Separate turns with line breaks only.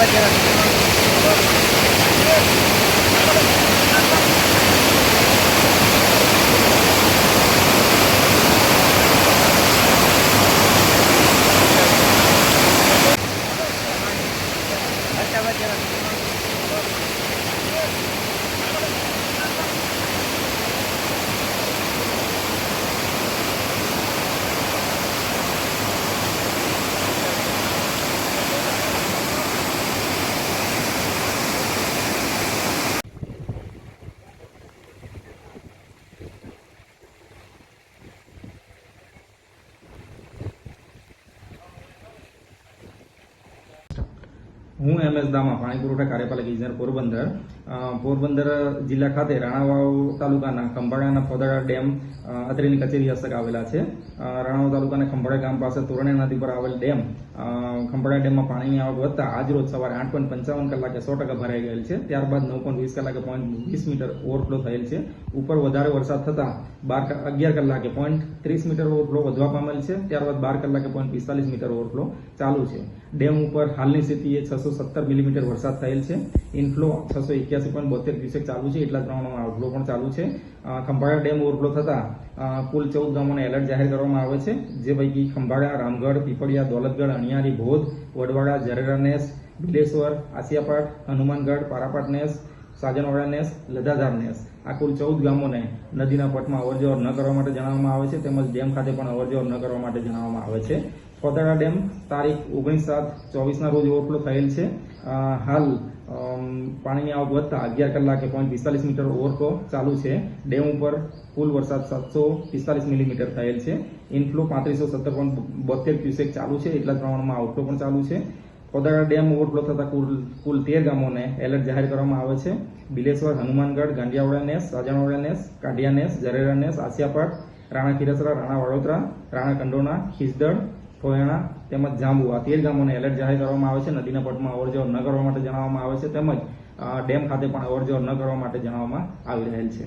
va a quedar. હું M S Dama, પાણી પુરવઠા કાર્યપાલક ઇજનેર પોરબંદર. પોરબંદર જિલ્લા ખાતે રાણાવાવ તાલુકાના ખંભાળાના ફોદાળા ડેમ અત્રેની કચેરી હસ્તક આવેલા છે. રાણાવાવ તાલુકાના ખંભાળા ગામ પાસે તોરણિયા નદી પર આવેલ ડેમ ખંભાળા ડેમમાં પાણીની આવક વધતા આજરોજ સવારે આઠ પોઈન્ટ પંચાવન કલાકે સો ટકા ભરાઈ ગયેલ છે. ત્યારબાદ નવ પોઈન્ટ વીસ કલાકે પોઈન્ટ વીસ મીટર ઓવરફ્લો થયેલ છે. ઉપર વધારે વરસાદ થતાં બાર અગિયાર કલાકે પોઈન્ટ ત્રીસ મીટર ઓવરફ્લો વધવા પામેલ છે. ત્યારબાદ બાર કલાકે પોઈન્ટ પિસ્તાલીસ મીટર ઓવરફ્લો ચાલુ છે. ડેમ ઉપર હાલની સ્થિતિએ છસો સત્તર મિલીમીટર વરસાદ થયેલ છે. ઇનફ્લો છસો એક્યાસી પોઈન્ટ બોતેર ક્યુસેક ચાલુ છે. એટલા જ પ્રમાણમાં આઉટફ્લો પણ ચાલુ છે. ખંભાળા ડેમ ઓવરફ્લો થતાં કુલ ચૌદ ગામોને એલર્ટ જાહેર કરવામાં આવે છે. જે પૈકી ખંભાળા રામગઢ, પીપળિયા, દોલતગઢ અણિયારી ભોદ વડવાડા જરેરાનેસ બિલેશ્વર, આસિયાપાટ, હનુમાનગઢ, પારાપાટ નેસ, સાજનવાડા નેસ લધાધાર નેસ. આ કુલ ચૌદ ગામોને નદીના પટમાં અવરજવર ન કરવા માટે જણાવવામાં આવે છે, તેમજ ડેમ ખાતે પણ અવરજવર ન કરવા માટે જણાવવામાં આવે છે. ફોદાડા ડેમ, તારીખ ઓગણીસ સાત ચોવીસના રોજ ઓવરફ્લો થયેલ છે. હાલ પાણીની આવક વધતા અગિયાર કલાકે પોઈન્ટ પિસ્તાલીસ મીટર ઓવરફ્લો ચાલુ છે. ડેમ ઉપર કુલ વરસાદ સાતસો પિસ્તાલીસ મિલીમીટર થયેલ છે. ઇનફ્લો પાંત્રીસો સત્તર પોઈન્ટ બોતેર ક્યુસેક ચાલુ છે. એટલા જ પ્રમાણમાં આઉટફ્લો પણ ચાલુ છે. કોદાળા ડેમ ઓવરફ્લો થતા કુલ કુલ તેર ગામોને એલર્ટ જાહેર કરવામાં આવે છે. બિલેશ્વર, હનુમાનગઢ, ગાંડિયાવાડા નેસ, રાજાવાડા નેસ, કાઢિયા નેસ, જરેરા નેસ આસિયાપાટ રાણા ખીરસરા, રાણા વડોદરા, રાણા કંડોના ખીસદડ ટોયાણા તેમજ જાંબુ. આ તેર ગામોને એલર્ટ જાહેર કરવામાં આવે છે. નદીના પટમાં અવરજવર ન કરવા માટે જણાવવામાં આવે છે. તેમજ ડેમ ખાતે પણ અવરજવર ન કરવા માટે જણાવવામાં આવી રહેલ છે.